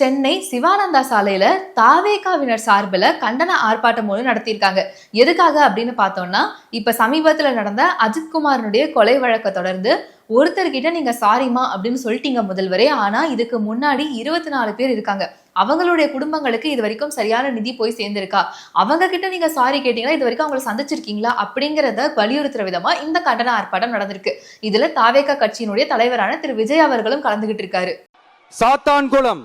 சென்னை சிவானந்தா சாலையில தாவேகாவினர் சார்பில் கண்டன ஆர்ப்பாட்டம் ஒன்று நடத்தியிருக்காங்க. எதுக்காக அப்படின்னு பார்த்தோம்னா இப்ப சமீபத்துல நடந்த அஜித்குமாரனுடைய கொலை வழக்கை தொடர்ந்து ஒருத்தர்கிட்ட நீங்க சாரிமா அப்படின்னு சொல்லிட்டீங்க முதல்வரே. ஆனா இதுக்கு முன்னாடி இருபத்தி நாலு பேர் இருக்காங்க. அவங்களுடைய குடும்பங்களுக்கு இது வரைக்கும் சரியான நிதி போய் சேர்ந்திருக்கா? அவங்க கிட்ட நீங்க சாரி கேட்டீங்களா? இது வரைக்கும் அவங்களை சந்திச்சிருக்கீங்களா? அப்படிங்கிறத வலியுறுத்துற விதமா இந்த கண்டன ஆர்ப்பாட்டம் நடந்திருக்கு. இதுல தாவேகா கட்சியினுடைய தலைவரான திரு விஜய் அவர்களும் கலந்துகிட்டு இருக்காரு. சாத்தான்குளம்.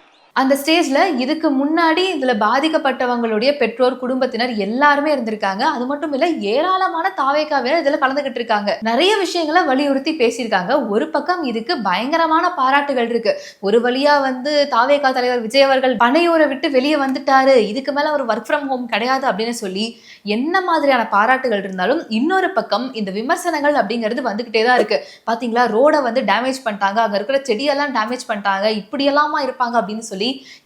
அந்த ஸ்டேஜ்ல இதுக்கு முன்னாடி இதுல பாதிக்கப்பட்டவங்களுடைய பெற்றோர் குடும்பத்தினர் எல்லாருமே இருந்திருக்காங்க. அது மட்டும் இல்ல ஏராளமான தாவேக்காவினர் இதுல கலந்துகிட்டு இருக்காங்க. நிறைய விஷயங்களை வலியுறுத்தி பேசியிருக்காங்க. ஒரு பக்கம் இதுக்கு பயங்கரமான பாராட்டுகள் இருக்கு. ஒரு வழியா வந்து தாவேகா தலைவர் விஜய் அவர்கள் பனையூரை விட்டு வெளியே வந்துட்டாரு. இதுக்கு மேல ஒரு ஒர்க் ஃப்ரம் ஹோம் கிடையாது அப்படின்னு சொல்லி என்ன மாதிரியான பாராட்டுகள் இருந்தாலும் இன்னொரு பக்கம் இந்த விமர்சனங்கள் அப்படிங்கிறது வந்துகிட்டே தான் இருக்கு. பாத்தீங்களா? ரோட வந்து டேமேஜ் பண்ணிட்டாங்க. அங்க இருக்கிற செடியெல்லாம் டேமேஜ் பண்ணிட்டாங்க. இப்படியெல்லாமா இருப்பாங்க அப்படின்னு சொல்லி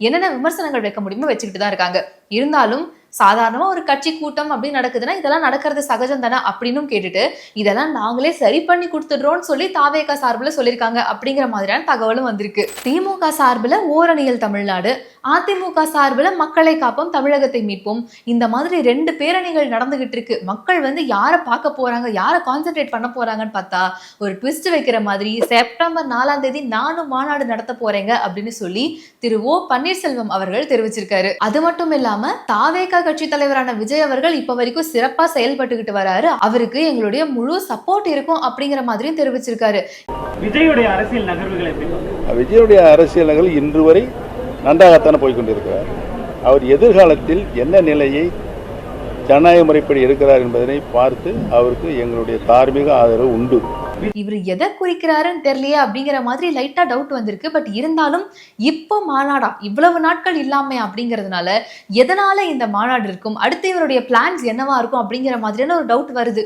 என்னென்ன விமர்சனங்கள் வைக்க முடியுமோ வச்சுக்கிட்டு தான் இருக்காங்க. இருந்தாலும் சாதாரணமாக ஒரு கட்சி கூட்டம் அப்படின்னு நடக்குதுன்னா இதெல்லாம் நடக்கிறது சகஜம் தானே அப்படின்னும் கேட்டுட்டு இதெல்லாம் நாங்களே சரி பண்ணி கொடுத்துடுறோம்னு சொல்லி தாவேகா சார்பில் சொல்லியிருக்காங்க அப்படிங்கிற மாதிரியான தகவலும் வந்திருக்கு. திமுக சார்பில் ஓரணியல் தமிழ்நாடு அதிமுக சார்பில் மக்களை காப்போம் தமிழகத்தை மீட்போம். இந்த மாதிரி ரெண்டு பேரணிகள் நடந்துகிட்டு இருக்கு. மக்கள் வந்து யாரை பார்க்க போறாங்க யாரை கான்சென்ட்ரேட் பண்ண போறாங்கன்னு பார்த்தா ஒரு ட்விஸ்ட் வைக்கிற மாதிரி செப்டம்பர் நாலாம் தேதி நானும் மாநாடு நடத்த போறேங்க அப்படின்னு சொல்லி திரு ஓ பன்னீர்செல்வம் அவர்கள் தெரிவிச்சிருக்காரு. அது மட்டும் இல்லாம தாவேகா கட்சி தலைவரான விஜய் அவர்கள் இப்ப வரைக்கும் சிறப்பா செயல்பட்டுக்கிட்டு வராரு. அவருக்கு எங்களுடைய முழு சப்போர்ட் இருக்கும் அப்படிங்கிற மாதிரியும் தெரிவிச்சிருக்காரு. விஜயுடைய அரசியல் நகர்வுகளை? விஜயுடைய அரசியல் நகல் இன்று வரை நன்றாகத்தானே போய்க்கொண்டிருக்கிறார் அவர் எதிர்காலத்தில் என்ன நிலையை ஜனநாயக முறைப்படி எடுக்கிறார் என்பதனை பார்த்து அவருக்கு எங்களுடைய தார்மீக ஆதரவு உண்டு. இவர் எதை குறிக்கிறாருன்னு தெரியலையே அப்படிங்கிற மாதிரி லைட்டா டவுட் வந்திருக்கு. பட் இருந்தாலும் இப்போ மாநாடா இவ்வளவு நாட்கள் இல்லாம அப்படிங்கிறதுனால எதனால இந்த மாநாடு இருக்கும்? அடுத்து இவருடைய பிளான்ஸ் என்னவா இருக்கும் அப்படிங்கிற மாதிரியான ஒரு டவுட் வருது.